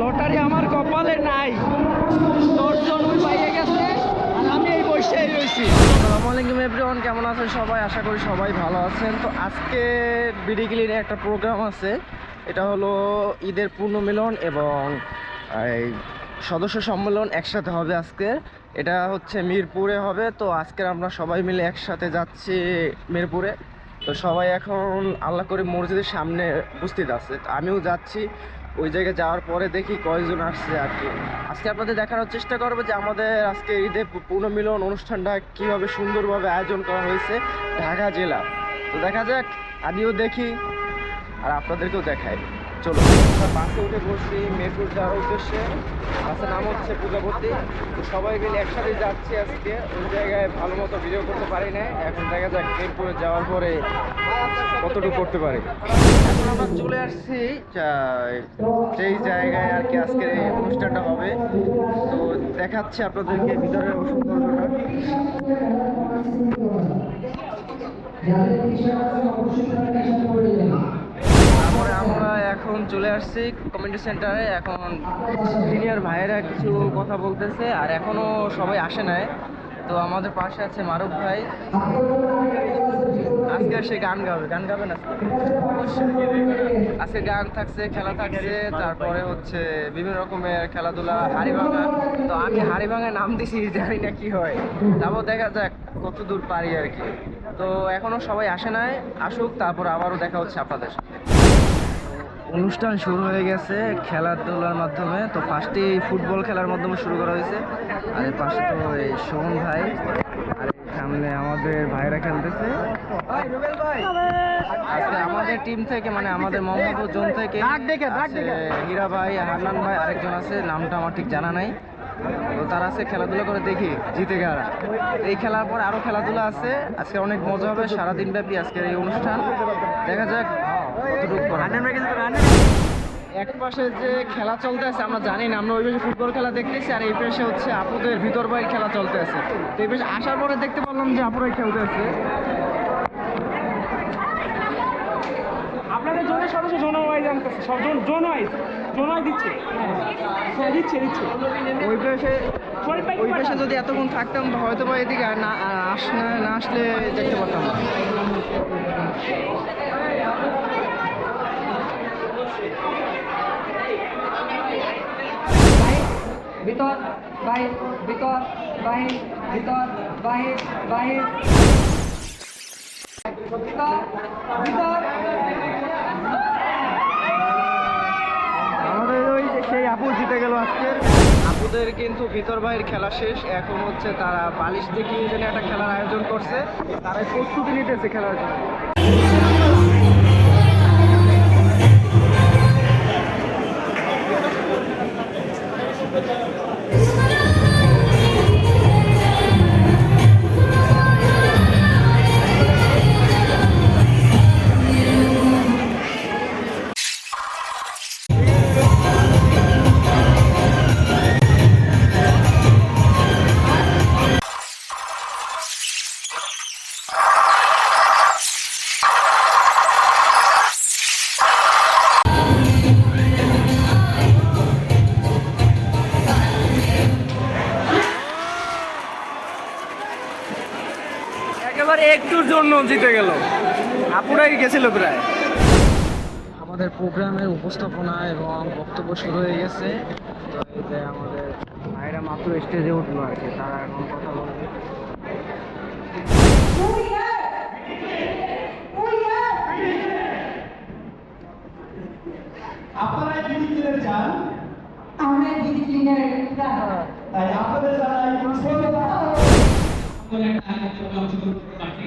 Lottery আমার কপালে নাই। এই এভরিওয়ান কেমন আছেন সবাই? আশা করি সবাই ভালো আছেন। তো আজকে বিডিগিলির একটা প্রোগ্রাম আছে। এটা হলো ঈদের পূর্ণ মিলন এবং, এই সদস্য সম্মেলন একসাথে হবে আজকে। এটা হচ্ছে মিরপুরে হবে। তো আজকে আমরা সবাই মিলে একসাথে যাচ্ছি মিরপুরে। তো সবাই এখন আল্লাহ করে মসজিদের সামনে উপস্থিত আছে। আমিও যাচ্ছি। ওই জায়গায় যাওয়ার পরে দেখি কয়েকজন আসছে আর কি। আজকে আপনাদের দেখানোর চেষ্টা করব যে আমাদের আজকে ঈদের পুনর্মিলন অনুষ্ঠানটা কীভাবে সুন্দরভাবে আয়োজন করা হয়েছে ঢাকা জেলা। তো দেখা যাক, আমিও দেখি আর আপনাদেরকেও দেখায় চলো বাসে উঠে বসছি মেপুর যাওয়ার উদ্দেশ্যে। বাসের নাম হচ্ছে পূজাপতি তো সবাই মিলে একসাথে যাচ্ছি আজকে। ওই জায়গায় ভালো মতো ভিডিও করতে পারি না এখন দেখা যাক মেরপুরে যাওয়ার পরে কতটুকু করতে পারি। এখন আমরা চলে আসছি যেই জায়গায় আর কি আজকের এই অনুষ্ঠানটা হবে। তো দেখাচ্ছি আপনাদেরকে ভিতরের সৌন্দর্যটা আমরা এখন চলে আসছি কমিউনিটি সেন্টারে এখন সিনিয়র ভাইয়েরা কিছু কথা বলতেছে আর এখনও সবাই আসে নাই। তো আমাদের পাশে আছে মারুফ ভাই। আজকে সে গান গাবে গান গাবে না? আজকে গান থাকছে, খেলা থাকছে, তারপরে হচ্ছে বিভিন্ন রকমের খেলাধুলা হাড়ি ভাঙা তো আমি হাড়ি ভাঙায় নাম দিছি, জানি না কি হয়। তারপর দেখা যাক কত দূর পারি আর কি। তো এখনও সবাই আসে নাই, আসুক, তারপর আবারও দেখা হচ্ছে আপনাদের সাথে অনুষ্ঠান শুরু হয়ে গেছে খেলাধুলার মাধ্যমে। তো ফার্স্টে ফুটবল খেলার মাধ্যমে শুরু করা হয়েছে। আর এর পাশে তো এই সোহন ভাই। আর সামনে আমাদের ভাইরা খেলতেছে। আজকে আমাদের টিম থেকে মানে আমাদের মোহাম্মদপুর জোন থেকে হীরা ভাই হান্নান ভাই আরেকজন আছে। নামটা আমার ঠিক জানা নাই। তো তারা আছে খেলাধুলা করে দেখি জিতে গেরা এই খেলার পর আরও খেলাধুলা আছে। আজকে অনেক মজা হবে সারাদিন ব্যাপী আজকের এই অনুষ্ঠান। দেখা যাক। এক পাশে যে খেলা চলতে আছে আমরা জানি না আমরা ওই পাশে ফুটবল খেলা দেখতেছি আর এই পাশে হচ্ছে আপুদের ভিতর বাইর খেলা চলতে আছে তো এই পাশে আসার পরে দেখতে পারলাম যে আপুরাই খেলতে আছে আপনাদের জন্য সদস্য জোন ওয়াইজ আনতেছে সব zone zone wise zone wise দিচ্ছে। হ্যাঁ দিচ্ছে দিচ্ছে। ওই পাশে ওই পাশে যদি এতক্ষণ থাকতাম হয়তো বা এদিকে না আস না- না আসলে দেখতে পারতাম ভিতর বাহির ভিতর বাহির ভিতর বাহির বাহির। ভিতর ভিতর। আমাদের ওই সেই আপু জিতে গেল আজকে আপুদের কিন্তু ভিতর বাইরের খেলা শেষ। এখন হচ্ছে তারা বালিশ দেখিয়ে যেন একটা খেলার আয়োজন করছে। তারাই প্রস্তুতি নিতেছে খেলার জন্য। জিতে গেল। আপুরাই গেছিল প্রায়। আমাদের প্রোগ্রামের উপস্থাপনা এবং বক্তব্য শুরু হয়ে গেছে। তো এই যে আমাদের ভাইরা মাত্র স্টেজে উঠল আর কি তারা এখন কথা বলবে। আপনারা দিদি কিনে চান? আমরা দিদি ক্লিনার তাই আপনাদের যারা এই করে একটা আয়োজনে অংশগ্রহণ করতে পারছি।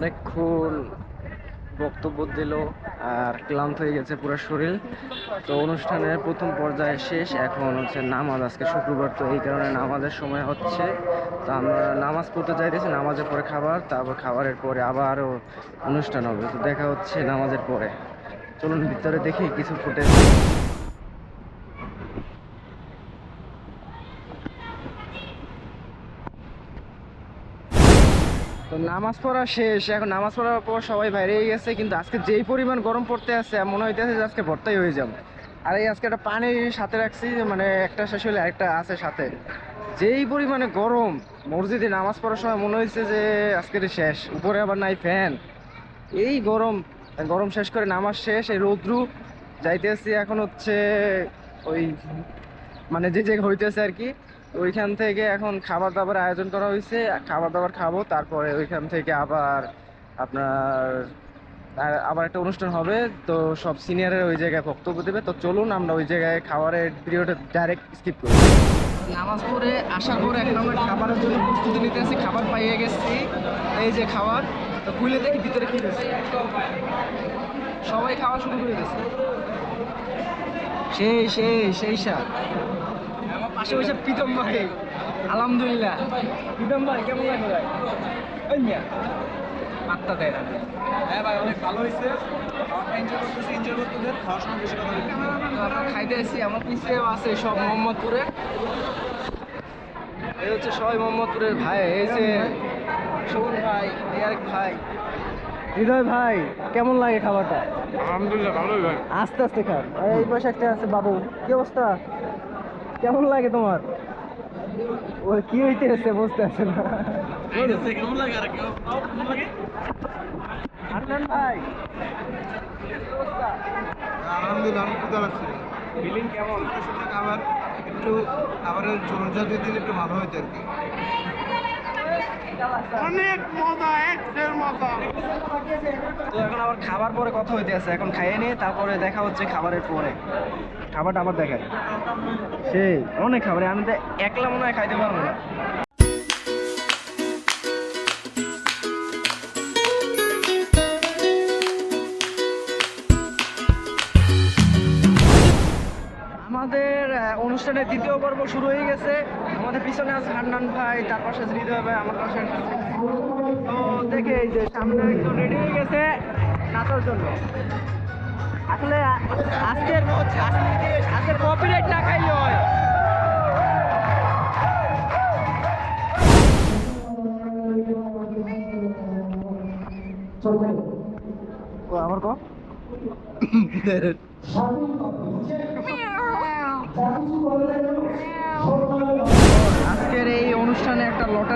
অনেকক্ষণ বক্তব্য দিল আর ক্লান্ত হয়ে গেছে পুরো শরীর। তো অনুষ্ঠানের প্রথম পর্যায়ে শেষ। এখন হচ্ছে নামাজ। আজকে শুক্রবার, তো এই কারণে নামাজের সময় হচ্ছে। তো আমরা নামাজ পড়তে চাইতেছি নামাজের পরে খাবার, তারপর খাবারের পরে আবারও অনুষ্ঠান হবে। তো দেখা হচ্ছে নামাজের পরে। চলুন ভিতরে দেখি কিছু ফুটেজ। তো নামাজ পড়া শেষ, এখন নামাজ পড়ার পর সবাই বাইরে গেছে, কিন্তু আজকে যেই পরিমাণ গরম পড়তে আছে মনে হইতেছে যে আজকে ভর্তাই হয়ে যাবে। আর এই আজকে একটা পানি সাথে রাখছি মানে একটা শেষ হলে একটা আছে সাথে। যেই পরিমাণে গরম, মসজিদে নামাজ পড়ার সময় মনে হয়েছে যে আজকের শেষ, উপরে আবার নাই ফ্যান। এই গরম গরম শেষ করে নামাজ শেষ, এই রৌদ্রু যাইতেছি এখন হচ্ছে ওই মানে যে যে হইতেছে আর কি ওইখান থেকে এখন খাবার দাবার আয়োজন করা হয়েছে খাবার দাবার খাব, তারপরে ওইখান থেকে আবার আপনার আবার একটা অনুষ্ঠান হবে, তো সব সিনিয়রের ওই জায়গায় বক্তব্য দেবে। তো চলুন আমরা ওই জায়গায় খাবারের পিরিয়ডে ডাইরেক্ট স্কিপ করি। নামাজ পড়ে আসার পরে এখন আমরা খাবারের জন্য প্রস্তুতি নিতে আসি, খাবার পাইয়ে গেছি, এই যে খাবার, তো খুলে দেখি ভিতরে কি রয়েছে সবাই খাওয়া শুরু করে দিয়েছে। সেই সেই সেই আমার পাশে বসে প্রীতম ভাই। আলহামদুলিল্লাহ। প্রীতম ভাই কেমন লাগে ভাই? ওই মিয়া পাত্তা দেয় না। হ্যাঁ ভাই অনেক ভালো হয়েছে এনজয় করতেছি এনজয় করতেছে। খাওয়ার সময় বেশি কথা বলতে তো আমরা খাইতে আসছি আমার পিছিয়েও আছে সব মোহাম্মদপুরে। এই হচ্ছে সবাই মোহাম্মদপুরের ভাই এই যে সুমন ভাই। হৃদয় ভাই কেমন লাগে খাবারটা? আলহামদুলিল্লাহ ভালোই ভাই। আস্তে আস্তে খান। এই পাশে একটা আছে বাবু। কি অবস্থা? কেমন লাগে তোমার? ও কি হইতে আছে বুঝতে আছে না কেমন লাগে আর কেমন লাগে ভাই। আলহামদুলিল্লাহ অনেক ক্ষুদা লাগছে ফিলিং কেমন? খাবার একটু খাবারের জোর দিয়ে দিলে একটু ভালো হইতো আর কি। অনেক মজা এক্সের মজা। তো এখন আবার খাবার পরে কথা হইতে আছে, এখন খাইয়ে নিয়ে তারপরে দেখা হচ্ছে খাবারের পরে। খাবারটা আবার দেখায় সেই, অনেক খাবার, আমি তো একলা মনে হয় খাইতে পারব না। আমাদের অনুষ্ঠানের দ্বিতীয় পর্ব শুরু হয়ে গেছে। আমাদের পিছনে আছে হান্নান ভাই তার পাশে হৃদয় ভাই আমার পাশে তো দেখে এই যে সামনে একদম রেডি হয়ে গেছে নাচার জন্য। আসলে আজকের আজকে- আজকের কপিরাইট না খাইলে হয়। আমার ক?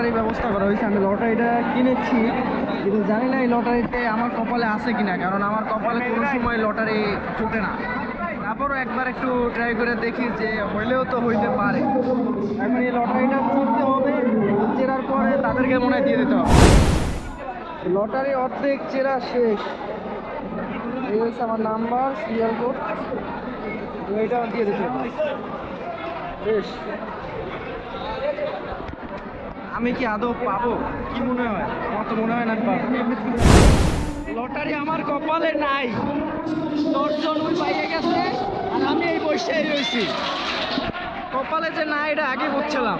একটা লটারি ব্যবস্থা করা হয়েছে, আমি লটারিটা কিনেছি, কিন্তু জানি না এই লটারিতে আমার কপালে আছে কিনা, কারণ আমার কপালে কোনো সময় লটারি ঠুকে না। তারপরও একবার একটু ট্রাই করে দেখি যে হইলেও তো হইতে পারে। এখন এই লটারিটা চিনতে হবে, চেরার পরে তাদেরকে মনে দিয়ে দিতে হবে। লটারি অর্ধেক, চেরা শেষ। এই হচ্ছে আমার নাম্বার সিরিয়াল কোড দিয়ে দিতে হবে। বেশ। আমি কি আদৌ পাবো? কি মনে হয়? আমার তো মনে হয় না পাবো। লটারি আমার কপালে নাই। দশজন পাইয়ে গেছে, আর আমি এই বসেই রয়েছি কপালে যে নাই, এটা আগে বুঝছিলাম।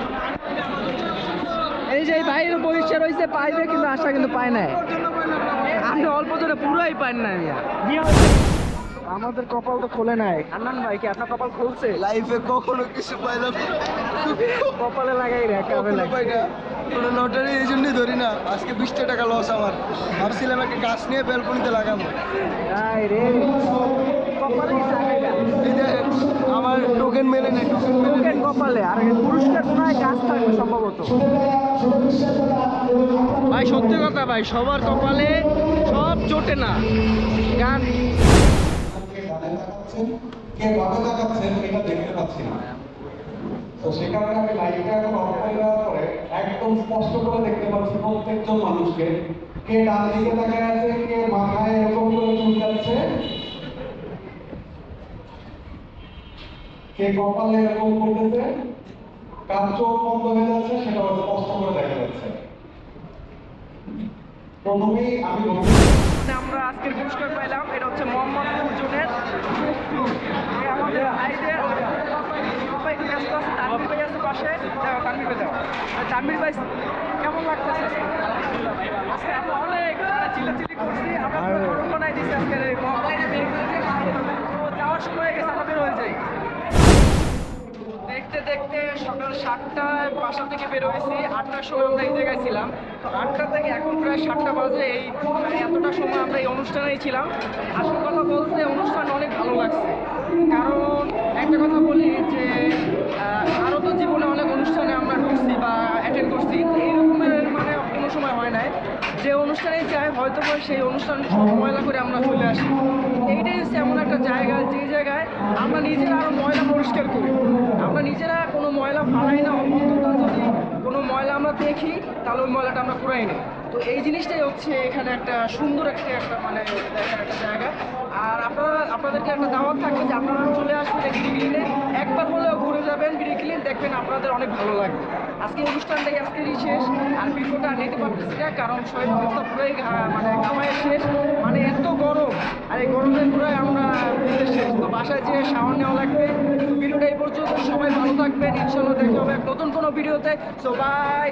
এই যে বাইরে বসে রয়েছে পাইবে কিন্তু আশা কিন্তু পায় নাই। আপনি অল্প জনে পুরোই পান না। আমাদের কপাল তো খোলে নাই। আন্নান ভাই কি আপনার কপাল খুলছে? লাইফে কখনো কিছু পাইলাম কপালে লাগাই রে কামে লাগে। কোনো লটারি এই জন্যই ধরি না। আজকে বিশটা টাকা লস আমার। ভাবছিলাম একটা গাছ নিয়ে ব্যালকনিতে লাগাবো। তাই রে। আমার টোকেন মেলে নেই টোকেন মেলে কপালে আর পুরস্কার গাছ থাকবে সম্ভবত। ভাই সত্যি কথা ভাই সবার কপালে সব জোটে না। গান কে কত দেখাচ্ছেন এটা দেখতে পাচ্ছি না। তো সে কারণে আমি লাইভটা এখন অফ করে দেওয়ার পরে একদম স্পষ্ট করে দেখতে পাচ্ছি প্রত্যেকজন মানুষকে। কে ডান দিকে তাকায় আছে, কে মাথায় এরকম করে চুল যাচ্ছে কে কপালে এরকম করতেছে? কার চোখ বন্ধ হয়ে যাচ্ছে সেটা স্পষ্ট করে দেখা যাচ্ছে। প্রথমেই আমি আমরা আজকের পুরস্কার পাইলাম এটা হচ্ছে মোহাম্মদপুর জোনের এই আমাদের ভাইদের সবাই একটু ব্যস্ত আছে তানভীর ভাই আছে পাশে দেখো তানভীর ভাই দাও তানভীর ভাই কেমন লাগতেছে? আজকে? আজকে আমরা অনেক চিল্লাচিল্লি করছি আমরা দিচ্ছি মহামারীটা বের করে দিয়ে তো যাওয়ার সময় গেছে আমরা বের হয়ে যাই। দেখতে দেখতে সকাল সাতটায় বাসা থেকে বের হয়েছি আটটার সময় আমরা এই জায়গায় ছিলাম। তো আটটা থেকে এখন প্রায় সাতটা বাজে এই মানে এতটা সময় আমরা এই অনুষ্ঠানেই ছিলাম। আসল কথা বলতে অনুষ্ঠান অনেক ভালো লাগছে। কারণ একটা কথা বলি যে আরও তো জীবনে অনেক অনুষ্ঠানে আমরা ঢুকছি বা অ্যাটেন্ড করছি তো এইরকমের মানে কোনো সময় হয় নাই যে অনুষ্ঠানে যাই হয়তো বা সেই অনুষ্ঠান ময়লা করে আমরা চলে আসি। এইটাই হচ্ছে এমন একটা জায়গা, যে জায়গায় আমরা নিজেরা আরও ময়লা পরিষ্কার করি। আমরা নিজেরা কোনো ময়লা ফালাই না, অন্তত যদি কোনো ময়লা আমরা দেখি, তাহলে ওই ময়লাটা আমরা কুড়াই নিই। তো এই জিনিসটাই হচ্ছে এখানে একটা সুন্দর একটা একটা মানে দেখার একটা জায়গা। আর আপনারা, আপনাদেরকে একটা দাওয়াত থাকবে যে আপনারা চলে আসবেন গিরিগিলিনে একবার হলেও ঘুরে যাবেন গিরিগিলিন দেখবেন আপনাদের অনেক ভালো লাগবে। আজকে অনুষ্ঠানটাই আজকেরই শেষ? আর ভিডিওটা নিতে পারতেছি না, কারণ সবাই ব্যবস্থা পুরোই মানে কামায় শেষ। মানে এত গরম। আর এই গরমে পুরোই আমরা শেষ। তো বাসায় যেয়ে শাওয়ার নেওয়া লাগবে। ভিডিওটা এই পর্যন্ত। সবাই ভালো থাকবেন। ইনশাল্লাহ দেখা হবে নতুন কোনো ভিডিওতে। সবাই বাই